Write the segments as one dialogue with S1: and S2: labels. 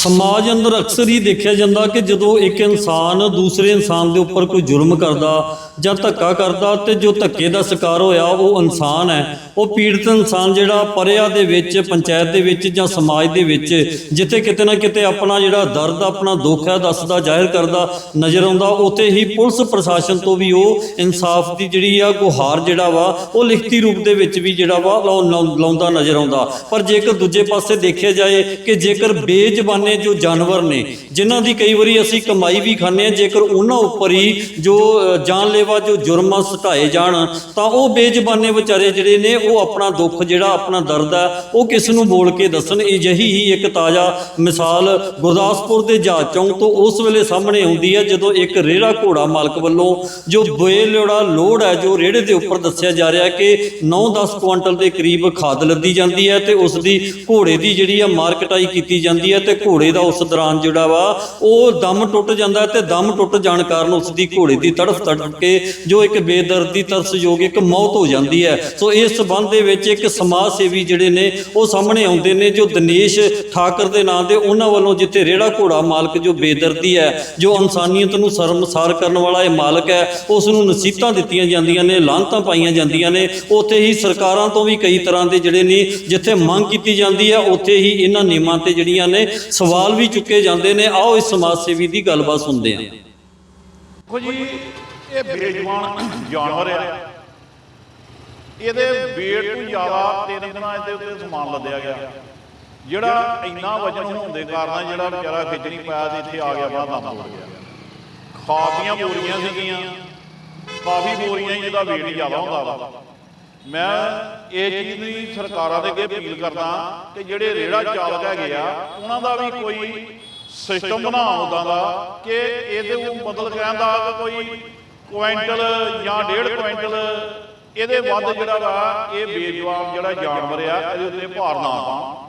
S1: ਸਮਾਜ ਅੰਦਰ ਅਕਸਰ ਹੀ ਦੇਖਿਆ ਜਾਂਦਾ ਕਿ ਜਦੋਂ ਇੱਕ ਇਨਸਾਨ ਦੂਸਰੇ ਇਨਸਾਨ ਦੇ ਉੱਪਰ ਕੋਈ ਜ਼ੁਲਮ ਕਰਦਾ ਜਾਂ ਧੱਕਾ ਕਰਦਾ ਤੇ ਜੋ ਧੱਕੇ ਦਾ ਸ਼ਿਕਾਰ ਹੋਇਆ ਉਹ ਇਨਸਾਨ ਹੈ। ਉਹ ਪੀੜਤ ਇਨਸਾਨ ਜਿਹੜਾ ਪਰਿਆ ਦੇ ਵਿੱਚ ਪੰਚਾਇਤ ਦੇ ਵਿੱਚ ਜਾਂ ਸਮਾਜ ਦੇ ਵਿੱਚ ਜਿੱਥੇ ਕਿਤੇ ਨਾ ਕਿਤੇ ਆਪਣਾ ਜਿਹੜਾ ਦਰਦ ਆਪਣਾ ਦੁੱਖ ਹੈ ਦੱਸਦਾ ਜ਼ਾਹਿਰ ਕਰਦਾ ਨਜ਼ਰ ਆਉਂਦਾ ਉੱਥੇ ਹੀ ਪੁਲਿਸ ਪ੍ਰਸ਼ਾਸਨ ਤੋਂ ਵੀ ਉਹ ਇਨਸਾਫ ਦੀ ਜਿਹੜੀ ਆ ਗੁਹਾਰ ਜਿਹੜਾ ਵਾ ਉਹ ਲਿਖਤੀ ਰੂਪ ਦੇ ਵਿੱਚ ਵੀ ਜਿਹੜਾ ਵਾ ਲਾਉ- ਲਾਉ- ਲਾਉਂਦਾ ਨਜ਼ਰ ਆਉਂਦਾ। ਪਰ ਜੇਕਰ ਦੂਜੇ ਪਾਸੇ ਦੇਖਿਆ ਜਾਏ ਕਿ ਜੇਕਰ ਬੇਜ਼ਬਾਨੇ ਜੋ ਜਾਨਵਰ ਨੇ ਜਿਨ੍ਹਾਂ ਦੀ ਕਈ ਵਾਰੀ ਅਸੀਂ ਕਮਾਈ ਵੀ ਖਾਂਦੇ ਆ ਜੇਕਰ ਉਹਨਾਂ ਉੱਪਰ ਹੀ ਜੋ ਅ, ਜਾਨਲੇਵਾ ਜੋ ਜੁਰਮਾਂ ਸਟਾਏ ਜਾਣ, ਤਾਂ ਉਹ ਬੇਜ਼ਬਾਨੇ ਵਿਚਾਰੇ ਜਿਹੜੇ ਨੇ, ਉਹ ਆਪਣਾ ਦੁੱਖ ਜਿਹੜਾ, ਆਪਣਾ ਦਰਦ ਹੈ, ਉਹ ਕਿਸ ਨੂੰ ਬੋਲ ਕੇ ਦੱਸਣ? ਅਜਿਹੀ ਹੀ ਇੱਕ ਤਾਜ਼ਾ ਮਿਸਾਲ ਗੁਰਦਾਸਪੁਰ ਦੇ ਜਹਾਜ਼ ਚੌਂਕ ਤੋਂ ਉਸ ਵੇਲੇ ਸਾਹਮਣੇ ਆਉਂਦੀ ਹੈ, ਜਦੋਂ ਇੱਕ ਰੇੜਾ ਘੋੜਾ ਮਾਲਕ ਵੱਲੋਂ ਜੋ ਬੇਲੋੜਾ ਲੋਡ ਹੈ, ਜੋ ਰੇੜੇ ਦੇ ਉੱਪਰ ਦੱਸਿਆ ਜਾ ਰਿਹਾ ਕਿ 9-10 ਕੁਆਂਟਲ ਦੇ ਕਰੀਬ ਖਾਦ ਲੱਦੀ ਜਾਂਦੀ ਹੈ ਤੇ ਉਸ ਦੀ ਘੋੜੇ ਦੀ ਜਿਹੜੀ ਆ ਮਾਰਕਟਾਈ ਕੀਤੀ ਜਾਂਦੀ ਹੈ ਤੇ ਘੋੜੇ ਦਾ ਉਸ ਦੌਰਾਨ ਜਿਹੜਾ ਵਾ, ਉਹ ਦਮ ਟੁੱਟ ਜਾਂਦਾ ਹੈ ਤੇ ਦਮ ਟੁੱਟ ਜਾਣ ਕਾਰਨ ਉਸ ਦੀ ਘੋੜੇ ਦੀ ਤੜਫ ਤੜਫ ਕੇ ਜੋ ਇੱਕ ਬੇਦਰਦੀ, ਤਰਸਯੋਗ, ਇੱਕ ਮੌਤ ਹੋ ਜਾਂਦੀ ਹੈ। ਸੋ ਇਸ ਸਬੰਧ ਦੇ ਵਿੱਚ ਇੱਕ ਸਮਾਜ ਸੇਵੀ ਜਿਹੜੇ ਨੇ, ਉਹ ਸਾਹਮਣੇ ਆਉਂਦੇ ਨੇ, ਜੋ ਦਿਨੇਸ਼ ਠਾਕਰ ਦੇ ਨਾਂ ਦੇ ਉਹਨਾਂ ਵੱਲੋਂ ਜਿੱਥੇ ਰੇੜਾ ਘੋੜਾ ਮਾਲਕ ਜੋ ਬੇਦਰਦੀ ਹੈ, ਜੋ ਇਨਸਾਨੀਅਤ ਨੂੰ ਸ਼ਰਮਸਾਰ ਕਰਨ ਵਾਲਾ ਇਹ ਮਾਲਕ ਹੈ, ਉਸ ਨੂੰ ਨਸੀਹਤਾਂ ਦਿੱਤੀਆਂ ਜਾਂਦੀਆਂ ਨੇ, ਲਾਂਤਾਂ ਪਾਈਆਂ ਜਾਂਦੀਆਂ ਨੇ। ਉੱਥੇ ਹੀ ਸਰਕਾਰਾਂ ਤੋਂ ਵੀ ਕਈ ਤਰ੍ਹਾਂ ਦੇ ਜਿਹੜੇ ਨੇ, ਜਿੱਥੇ ਮੰਗ ਕੀਤੀ ਜਾਂਦੀ ਹੈ, ਉੱਥੇ ਹੀ ਇਹਨਾਂ ਨਿਯਮਾਂ ਤੇ ਜਿਹੜੀਆਂ ਨੇ, ਸਵਾਲ ਵੀ ਚੁੱਕੇ ਜਾਂਦੇ ਨੇ। ਆਓ ਇਸ ਸਮਾਜ ਸੇਵੀ ਦੀ ਗੱਲਬਾਤ ਸੁਣਦੇ ਹਾਂ।
S2: ਦੇਖੋ ਜੀ, ਇਹ ਬੇਜਵਾਨ ਜਾਨਵਰ ਆ। ਇਹਦੇ weight ਤੋਂ ਜ਼ਿਆਦਾ ਤਿੰਨ ਦਿਨਾਂ ਇਹਦੇ ਉੱਤੇ ਸਮਾਨ ਲੱਦਿਆ ਗਿਆ। ਜਿਹੜਾ ਇੰਨਾ ਵਜਨ ਹੋਣ ਦੇ ਕਾਰਨ ਜਿਹੜਾ ਵਿਚਾਰਾ ਖਿੱਚ ਨਹੀਂ ਪਾਇਆ ਤੇ ਇੱਥੇ ਆ ਗਿਆ, ਬਾਹਰ ਦਮ ਹੋ ਗਿਆ। ਖਾਦੀਆਂ ਬੋਰੀਆਂ ਸੀਗੀਆਂ। ਕਾਫੀ ਬੋਰੀਆਂ ਜਿਹਦਾ weight ਜ਼ਿਆਦਾ ਹੁੰਦਾ ਵਾ। ਮੈਂ ਇਹ ਚੀਜ਼ ਦੀ ਸਰਕਾਰਾਂ ਦੇ ਅੱਗੇ ਅਪੀਲ ਕਰਦਾ ਕਿ ਜਿਹੜੇ ਰੇੜਾ ਚਾਲਕ ਹੈਗੇ ਆ, ਉਹਨਾਂ ਦਾ ਵੀ ਕੋਈ ਸਿਸਟਮ ਬਣਾਉਣ ਉਦਾਂ ਦਾ ਕਿ ਇਹਦੇ ਉਹ ਮਤਲਬ ਕਹਿੰਦਾ ਕੋਈ ਕੁਇੰਟਲ ਜਾਂ ਡੇਢ ਕੁਇੰਟਲ, ਇਹਦੇ ਵੱਧ ਜਿਹੜਾ ਵਾ ਇਹ ਬੇਜਵਾਬ ਜਿਹੜਾ ਜਾਨਵਰ ਆ, ਇਹਦੇ ਉੱਤੇ ਭਾਰ ਨਾ ਪਾਉਣ।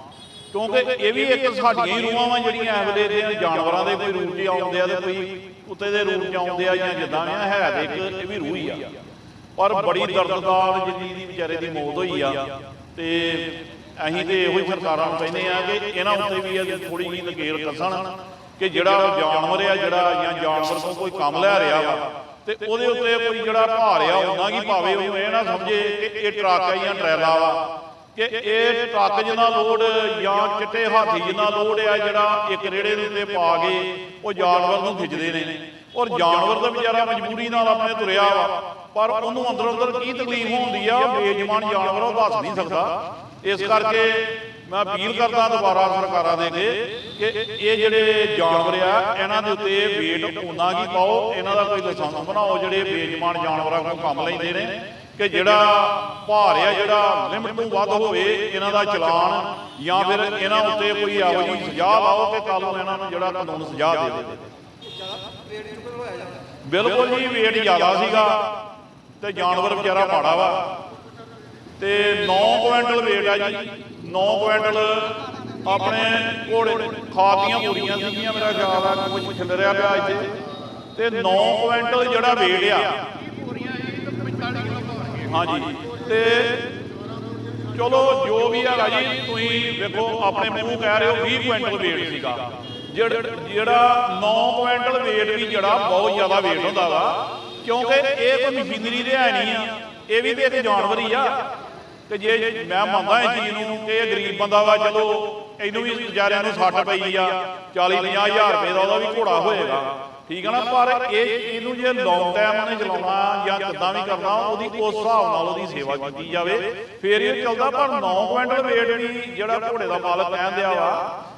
S2: ਕਿਉਂਕਿ ਇਹ ਵੀ ਇੱਕ ਸਾਡੀਆਂ ਹੀ ਰੂਹਾਂ ਵਾਂ ਜਿਹੜੀਆਂ ਐ ਦੇ ਜਾਨਵਰਾਂ ਦੇ ਕੋਈ ਰੂਪ 'ਚ ਆਉਂਦੇ ਆ ਤੇ ਕੋਈ ਕੁੱਤੇ ਦੇ ਰੂਪ 'ਚ ਆਉਂਦੇ ਆ ਜਾਂ ਜਿੱਦਾਂ ਆ, ਹੈ ਤੇ ਇੱਕ ਇਹ ਵੀ ਰੂਹ ਹੀ ਆ। ਪਰ ਬੜੀ ਦਰਦਨਾਕ ਜਿਹੜੀ ਦੀ ਵਿਚਾਰੇ ਦੀ ਮੌਤ ਹੋਈ ਆ ਤੇ ਅਸੀਂ ਤੇ ਇਹੋ ਹੀ ਸਰਕਾਰਾਂ ਨੂੰ ਕਹਿੰਦੇ ਆ ਕਿ ਇਹਨਾਂ ਉੱਤੇ ਵੀ ਇਹ ਥੋੜੀ ਜਿਹੀ ਨਕੇਲ ਕੱਸਣ ਕਿ ਜਿਹੜਾ ਜਾਨਵਰ ਆ, ਜਿਹੜਾ ਜਾਂ ਜਾਨਵਰ ਤੋਂ ਕੋਈ ਕੰਮ ਲੈ ਰਿਹਾ ਵਾ, ਤੇ ਉਹਦੇ ਉੱਤੇ ਕੋਈ ਜਿਹੜਾ ਭਾਰ ਆ ਉਹਨਾਂ ਕੀ ਪਾਵੇ ਉਹਨੂੰ ਇਹ ਨਾ ਸਮਝੇ ਕਿ ਇਹ ਟਰੱਕ ਆ ਜਾਂ ਟਰੈਲਾ ਵਾ, ਕਿ ਇਹ ਟਰੱਕ ਜਿੰਨਾ ਲੋਡ ਜਾਂ ਚਿੱਟੇ ਹਾਥੀ ਜਿੰਨਾ ਲੋਡ ਆ, ਜਿਹੜਾ ਇੱਕ ਰੇੜੇ ਦੇ ਉੱਤੇ ਪਾ ਕੇ ਉਹ ਜਾਨਵਰ ਨੂੰ ਖਿੱਚਦੇ ਨੇ। ਔਰ ਜਾਨਵਰ ਦਾ ਵਿਚਾਰਾ ਮਜਬੂਰੀ ਨਾਲ ਆਪਣੇ ਤੁਰਿਆ ਵਾ, ਪਰ ਉਹਨੂੰ ਅੰਦਰ ਅੰਦਰ ਕੀ ਤਕਲੀਫ ਹੁੰਦੀ ਆ, ਉਹ ਬੇਜਮਾਨ ਜਾਨਵਰ ਉਹ ਦੱਸ ਨਹੀਂ ਸਕਦਾ। ਇਸ ਕਰਕੇ ਮੈਂ ਅਪੀਲ ਕਰਦਾ ਦੁਬਾਰਾ ਸਰਕਾਰਾਂ ਦੇ ਅੱਗੇ ਕਿ ਇਹ ਜਿਹੜੇ ਜਾਨਵਰ ਆ, ਇਹਨਾਂ ਦੇ ਉੱਤੇ ਵੇਟ ਉਨਾ ਕੀ ਪਾਓ, ਇਹਨਾਂ ਦਾ ਕੋਈ ਲਾਇਸੈਂਸ ਬਣਾਓ, ਜਿਹੜੇ ਬੇਜਮਾਨ ਜਾਨਵਰਾਂ ਕੋਲ ਕੰਮ ਲੈਂਦੇ ਨੇ, ਕਿ ਜਿਹੜਾ ਭਾਰ ਆ, ਜਿਹੜਾ ਲਿਮਟ ਤੋਂ ਵੱਧ ਹੋਵੇ, ਇਹਨਾਂ ਦਾ ਚਲਾਨ ਜਾਂ ਫਿਰ ਇਹਨਾਂ ਉੱਤੇ ਕੋਈ ਇਹੋ ਜਿਹੀ ਸਜ਼ਾ ਲਾਓ ਕਿ ਕੱਲ ਨੂੰ ਇਹਨਾਂ ਨੂੰ ਜਿਹੜਾ ਕਾਨੂੰਨ ਸਜ਼ਾ ਦੇਵੇ ਬਿਲਕੁਲ ਜੀ ਵੇਟ ਜ਼ਿਆਦਾ ਸੀਗਾ ਤੇ ਜਾਨਵਰ ਵਿਚਾਰਾ ਮਾੜਾ ਵਾ। ਤੇ 9 ਕੁਇੰਟਲ ਵੇਟ ਆ ਜੀ। 9 ਕੁਇੰਟਲ ਆਪਣੇ ਘੋੜੇ ਖਾਦੀਆਂ ਬੋਰੀਆਂ ਸੀਗੀਆਂ, ਮੇਰਾ ਖਿਆਲ ਆ, ਕੁਝ ਖਿਲਰਿਆ ਪਿਆ ਇੱਥੇ। ਤੇ 9 ਕੁਇੰਟਲ ਜਿਹੜਾ ਵੇਟ ਆ। ਹਾਂਜੀ। ਤੇ ਚਲੋ, ਜੋ ਵੀ ਹੈਗਾ ਜੀ ਤੁਸੀਂ ਵੇਖੋ, ਆਪਣੇ ਮੂੰਹ ਕਹਿ ਰਹੇ ਹੋ 20 ਕੁਇੰਟਲ weight ਸੀਗਾ। ਜਿਹੜਾ ਜਿਹੜਾ 9 ਕੁਇੰਟਲ weight ਵੀ ਜਿਹੜਾ ਬਹੁਤ ਜ਼ਿਆਦਾ weight ਹੁੰਦਾ ਵਾ, ਕਿਉਂਕਿ ਇਹ ਕੋਈ ਮਸ਼ੀਨਰੀ ਦੇ ਹੈ ਨਹੀਂ ਆ। ਇਹ ਵੀ ਤੇ ਇੱਕ ਜਾਨਵਰ ਹੀ ਆ। ਤੇ ਜੇ ਮੈਂ ਮੰਨਦਾ ਇਹ ਚੀਜ਼ ਨੂੰ ਕਿ ਇਹ ਗਰੀਬ ਬੰਦਾ ਵਾ, ਚਲੋ, ਇਹਨੂੰ ਵੀ ਵਿਚਾਰਿਆਂ ਨੂੰ ਸੱਟ ਪਈ ਆ 40 50 ਰੁਪਏ ਦਾ ਉਹਦਾ ਵੀ ਘੋੜਾ ਹੋਏਗਾ। ਠੀਕ ਹੈ ਨਾ, ਪਰ ਇਹ ਇਹਨੂੰ ਜੇ ਲੌਂਗ ਟਾਈਮ ਉਹਨੇ ਚਲਾਉਣਾ ਜਾਂ ਕਿੱਦਾਂ ਵੀ ਕਰਨਾ, ਉਹਦੀ ਉਸ ਹਿਸਾਬ ਨਾਲ ਉਹਦੀ ਸੇਵਾ ਕੀਤੀ ਜਾਵੇ। ਫੇਰ ਇਹ ਚੱਲਦਾ, ਪਰ 9 ਕੁਇੰਟਲ weight ਵੀ ਜਿਹੜਾ ਘੋੜੇ ਦਾ ਮਾਲਕ ਕਹਿੰਦੇ ਆ ਵਾ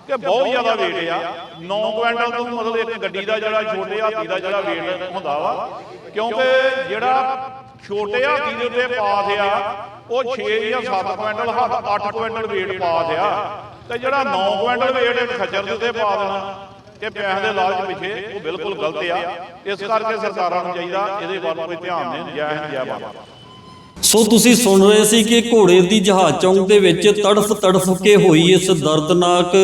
S2: ਕਿ ਬਹੁਤ ਜ਼ਿਆਦਾ weight ਆ। 9 ਕੁਇੰਟਲ ਤੋਂ ਮਤਲਬ ਇੱਕ ਗੱਡੀ ਦਾ ਜਿਹੜਾ ਛੋਟੇ ਹਾਥੀ ਦਾ ਜਿਹੜਾ weight ਹੁੰਦਾ ਵਾ, ਕਿਉਂਕਿ ਜਿਹੜਾ ਛੋਟੇ ਹਾਥੀ ਦੇ ਉੱਤੇ ਪਾਸ ਆ ਉਹ 6 ਜਾਂ 7 ਕੁਇੰਟਲ 8 ਕੁਇੰਟਲ weight ਪਾਸ ਆ ਤੇ ਜਿਹੜਾ 9 ਕੁਇੰਟਲ weight ਇੱਕ ਖੱਜਰ ਦੇ ਉੱਤੇ ਪਾ ਦੇਣਾ, ਕਿ ਪੈਸੇ ਦੇ ਲਾਲਚ ਪਿੱਛੇ ਉਹ ਬਿਲਕੁਲ ਗਲਤ ਆ। ਇਸ ਕਰਕੇ ਸਰਕਾਰਾਂ ਨੂੰ ਚਾਹੀਦਾ, ਇਹਦੇ ਵੱਲ ਕੋਈ ਧਿਆਨ ਦੇਣ, ਜੈ ਹਿੰਦ, ਜੈ ਬਾਬਾ
S1: ਸੋ ਤੁਸੀਂ ਸੁਣ ਰਹੇ ਸੀ ਕਿ ਘੋੜੇ ਦੀ ਜਹਾਜ਼ ਚੌਂਕ ਦੇ ਵਿੱਚ ਤੜਫ ਤੜਫ ਕੇ ਹੋਈ ਇਸ ਦਰਦਨਾਕ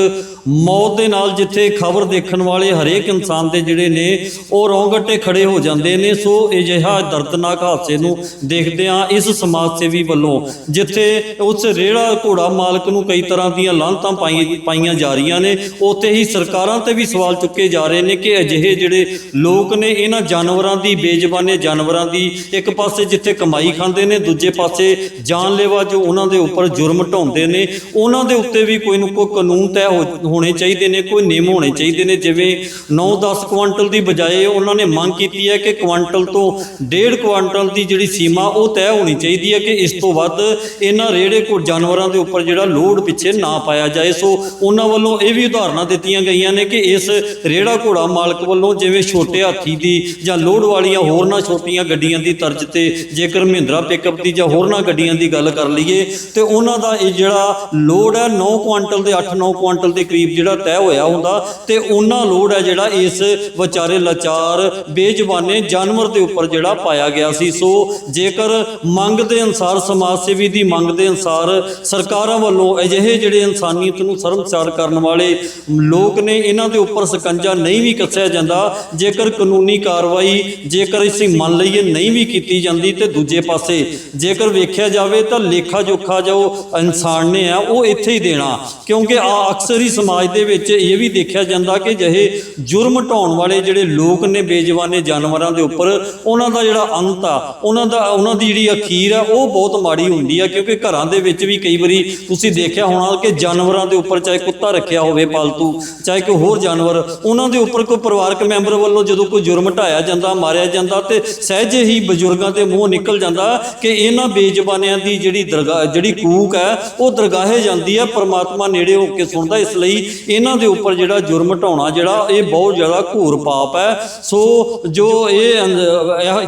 S1: ਮੌਤ ਦੇ ਨਾਲ ਜਿੱਥੇ ਖਬਰ ਦੇਖਣ ਵਾਲੇ ਹਰੇਕ ਇਨਸਾਨ ਦੇ ਜਿਹੜੇ ਨੇ, ਉਹ ਰੋਂਗਟੇ ਖੜੇ ਹੋ ਜਾਂਦੇ ਨੇ। ਸੋ ਅਜਿਹਾ ਦਰਦਨਾਕ ਹਾਦਸੇ ਨੂੰ ਦੇਖਦੇ ਆ ਇਸ ਸਮਾਜ ਸੇਵੀ ਵੱਲੋਂ, ਜਿੱਥੇ ਉਸ ਰੇੜਾ ਘੋੜਾ ਮਾਲਕ ਨੂੰ ਕਈ ਤਰ੍ਹਾਂ ਦੀਆਂ ਲਾਂਤਾਂ ਪਾਈ, ਪਾਈਆਂ ਜਾ ਰਹੀਆਂ ਨੇ। ਉੱਥੇ ਹੀ ਸਰਕਾਰਾਂ ਤੇ ਵੀ ਸਵਾਲ ਚੁੱਕੇ ਜਾ ਰਹੇ ਨੇ ਕਿ ਅਜਿਹੇ ਜਿਹੜੇ ਲੋਕ ਨੇ, ਇਹਨਾਂ ਜਾਨਵਰਾਂ ਦੀ ਬੇਜ਼ਬਾਨੇ, ਜਾਨਵਰਾਂ ਦੀ ਇੱਕ ਪਾਸੇ ਜਿੱਥੇ ਕਮਾਈ ਖਾਂਦੇ ਨੇ, ਦੂਜੇ ਪਾਸੇ ਜਾਨਲੇਵਾ ਜੋ ਉਹਨਾਂ ਦੇ ਉੱਪਰ ਜੁਰਮ ਢਾਉਂਦੇ ਨੇ, ਉਹਨਾਂ ਦੇ ਉੱਤੇ ਵੀ ਕੋਈ ਨਾ ਕੋਈ ਕਾਨੂੰਨ ਤੈਅ ਹੋ- ਹੋਣੇ ਚਾਹੀਦੇ ਨੇ, ਕੋਈ ਨਿਯਮ ਹੋਣੇ ਚਾਹੀਦੇ ਨੇ, ਜਿਵੇਂ 9-10 ਕੁਆਂਟਲ ਦੀ ਬਜਾਏ ਉਹਨਾਂ ਨੇ ਮੰਗ ਕੀਤੀ ਹੈ ਕਿ ਕੁਆਂਟਲ ਤੋਂ 1.5 ਕੁਆਂਟਲ ਦੀ ਜਿਹੜੀ ਸੀਮਾ, ਉਹ ਤੈਅ ਹੋਣੀ ਚਾਹੀਦੀ ਹੈ ਕਿ ਇਸ ਤੋਂ ਵੱਧ ਇਹਨਾਂ ਰੇੜੇ ਕੋ ਜਾਨਵਰਾਂ ਦੇ ਉੱਪਰ ਜਿਹੜਾ ਲੋਡ ਪਿੱਛੇ ਨਾ ਪਾਇਆ ਜਾਏ। ਸੋ ਉਹਨਾਂ ਵੱਲੋਂ ਇਹ ਵੀ ਉਦਾਹਰਨਾਂ ਦਿੱਤੀਆਂ ਗਈਆਂ ਨੇ ਕਿ ਇਸ ਰੇੜਾ ਘੋੜਾ ਮਾਲਕ ਵੱਲੋਂ ਜਿਵੇਂ ਛੋਟੇ ਹਾਥੀ ਦੀ ਜਾਂ ਲੋਡ ਵਾਲੀਆਂ ਹੋਰਨਾਂ ਛੋਟੀਆਂ ਗੱਡੀਆਂ ਦੀ ਤਰਜ਼ ਤੇ ਜੇਕਰ ਮਹਿੰਦਰਾ ਪਿਕਅਪ ਦੀ ਜਾਂ ਹੋਰਨਾਂ ਗੱਡੀਆਂ ਦੀ ਗੱਲ ਕਰ ਲਈਏ, ਤੇ ਉਹਨਾਂ ਦਾ ਇਹ ਜਿਹੜਾ ਲੋਡ ਹੈ 9 ਕੁਆਂਟਲ ਦੇ 8-9 ਕੁਆਂਟਲ ਦੇ ਕਰੀਬ ਜਿਹੜਾ ਤੈਅ ਹੋਇਆ ਹੁੰਦਾ ਤੇ ਉਹਨਾਂ ਲੋਡ ਹੈ ਜਿਹੜਾ ਇਸ ਵਿਚਾਰੇ ਲਾਚਾਰ, ਬੇਜ਼ਬਾਨੇ ਜਾਨਵਰ ਦੇ ਉੱਪਰ ਜਿਹੜਾ ਪਾਇਆ ਗਿਆ ਸੀ। ਸੋ ਜੇਕਰ ਮੰਗ ਦੇ ਅਨਸਾਰ, ਸਮਾਜ ਸੇਵੀ ਦੀ ਮੰਗ ਦੇ ਅਨਸਾਰ ਸਰਕਾਰਾਂ ਵੱਲੋਂ ਅਜਿਹੇ ਜਿਹੜੇ ਇਨਸਾਨੀਅਤ ਨੂੰ ਸ਼ਰਮਸਾਰ ਕਰਨ ਵਾਲੇ ਲੋਕ ਨੇ, ਇਹਨਾਂ ਦੇ ਉੱਪਰ ਸਕੰਜਾ ਨਹੀਂ ਵੀ ਕੱਸਿਆ ਜਾਂਦਾ। ਜੇਕਰ ਕਾਨੂੰਨੀ ਕਾਰਵਾਈ, ਜੇਕਰ ਅਸੀਂ ਮੰਨ ਲਈਏ ਨਹੀਂ ਵੀ ਕੀਤੀ ਜਾਂਦੀ ਤੇ ਦੂਜੇ ਪਾਸੇ ਜੇਕਰ ਵੇਖਿਆ ਜਾਵੇ ਤਾਂ ਲੇਖਾ ਜੋਖਾ ਜੋ ਇਨਸਾਨ ਨੇ ਆ, ਉਹ ਇੱਥੇ ਹੀ ਦੇਣਾ। ਕਿਉਂਕਿ ਆ ਅਕਸਰ ਹੀ ਸਮਾਜ ਦੇ ਵਿੱਚ ਇਹ ਵੀ ਦੇਖਿਆ ਜਾਂਦਾ ਕਿ ਜਿਹੇ ਜੁਰਮ ਢਾਉਣ ਵਾਲੇ ਜਿਹੜੇ ਲੋਕ ਨੇ, ਬੇਜਵਾਨੇ ਜਾਨਵਰਾਂ ਦੇ ਉੱਪਰ, ਉਹਨਾਂ ਦਾ ਜਿਹੜਾ ਅੰਤ ਆ, ਉਹਨਾਂ ਦਾ, ਉਹਨਾਂ ਦੀ ਜਿਹੜੀ ਅਖੀਰ ਆ, ਉਹ ਬਹੁਤ ਮਾੜੀ ਹੁੰਦੀ ਆ, ਕਿਉਂਕਿ ਘਰਾਂ ਦੇ ਵਿੱਚ ਵੀ ਕਈ ਵਾਰੀ ਤੁਸੀਂ ਦੇਖਿਆ ਹੋਣਾ ਕਿ ਜਾਨਵਰਾਂ ਦੇ ਉੱਪਰ ਚਾਹੇ ਕੁੱਤਾ ਰੱਖਿਆ ਹੋਵੇ ਪਾਲਤੂ, ਚਾਹੇ ਕੋਈ ਹੋਰ ਜਾਨਵਰ, ਉਹਨਾਂ ਦੇ ਉੱਪਰ ਕੋਈ ਪਰਿਵਾਰਕ ਮੈਂਬਰ ਵੱਲੋਂ ਜਦੋਂ ਕੋਈ ਜੁਰਮ ਢਾਇਆ ਜਾਂਦਾ, ਮਾਰਿਆ ਜਾਂਦਾ ਤੇ ਸਹਿਜੇ ਹੀ ਬਜ਼ੁਰਗਾਂ ਦੇ ਮੂੰਹ ਨਿਕਲ ਜਾਂਦਾ ਕਿ ਇਹਨਾਂ ਬੇਜ਼ਬਾਨਿਆਂ ਦੀ ਜਿਹੜੀ ਦਰਗਾਹ, ਜਿਹੜੀ ਕੂਕ ਹੈ ਉਹ ਦਰਗਾਹੇ ਜਾਂਦੀ ਹੈ ਪਰਮਾਤਮਾ ਨੇੜੇ ਹੋ ਕੇ ਸੁਣਦਾ, ਇਸ ਲਈ ਇਹਨਾਂ ਦੇ ਉੱਪਰ ਜਿਹੜਾ ਜੁਰਮ ਢਾਉਣਾ ਜਿਹੜਾ ਇਹ ਬਹੁਤ ਜ਼ਿਆਦਾ ਘੂਰ ਪਾਪ ਹੈ। ਸੋ ਜੋ ਇਹ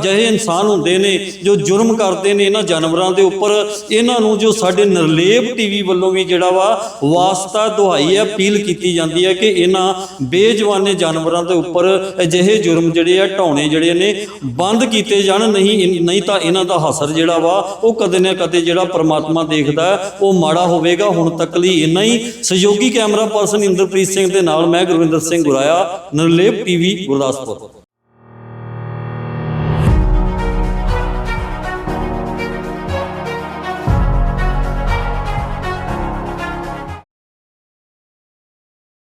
S1: ਜਿਹੇ ਇਨਸਾਨ ਹੁੰਦੇ ਨੇ, ਜੋ ਜੁਰਮ ਕਰਦੇ ਨੇ ਇਹਨਾਂ ਜਾਨਵਰਾਂ ਦੇ ਉੱਪਰ, ਇਹਨਾਂ ਨੂੰ ਜੋ ਸਾਡੇ ਨਿਰਲੇਪ ਟੀਵੀ ਵੱਲੋਂ ਵੀ ਜਿਹੜਾ ਵਾ ਵਾਸਤਾ ਦੁਹਾਈ ਹੈ, ਅਪੀਲ ਕੀਤੀ ਜਾਂਦੀ ਹੈ ਕਿ ਇਹਨਾਂ ਬੇਜਵਾਨੇ ਜਾਨਵਰਾਂ ਦੇ ਉੱਪਰ ਅਜਿਹੇ ਜੁਰਮ ਜਿਹੜੇ ਆ, ਢਾਉਣੇ ਜਿਹੜੇ ਨੇ, ਬੰਦ ਕੀਤੇ ਜਾਣ। ਨਹੀਂ ਨਹੀਂ ਤਾਂ ਇਹਨਾਂ ਦਾ ਹਸਰ ਜਿਹੜਾ ਵਾ, ਉਹ ਕਦੇ ਨਾ ਕਦੇ ਜਿਹੜਾ ਪਰਮਾਤਮਾ ਦੇਖਦਾ ਉਹ ਮਾੜਾ ਹੋਵੇਗਾ। ਹੁਣ ਤੱਕ ਲਈ ਇੰਨਾ ਹੀ। ਸਹਿਯੋਗੀ ਕੈਮਰਾ ਪਰਸਨ ਇੰਦਰਪ੍ਰੀਤ ਸਿੰਘ ਦੇ ਨਾਲ ਮੈਂ ਗੁਰਵਿੰਦਰ ਸਿੰਘ ਗੁਰਾਇਆ ਨਿਰਲੇਪ ਟੀਵੀ ਗੁਰਦਾਸਪੁਰ।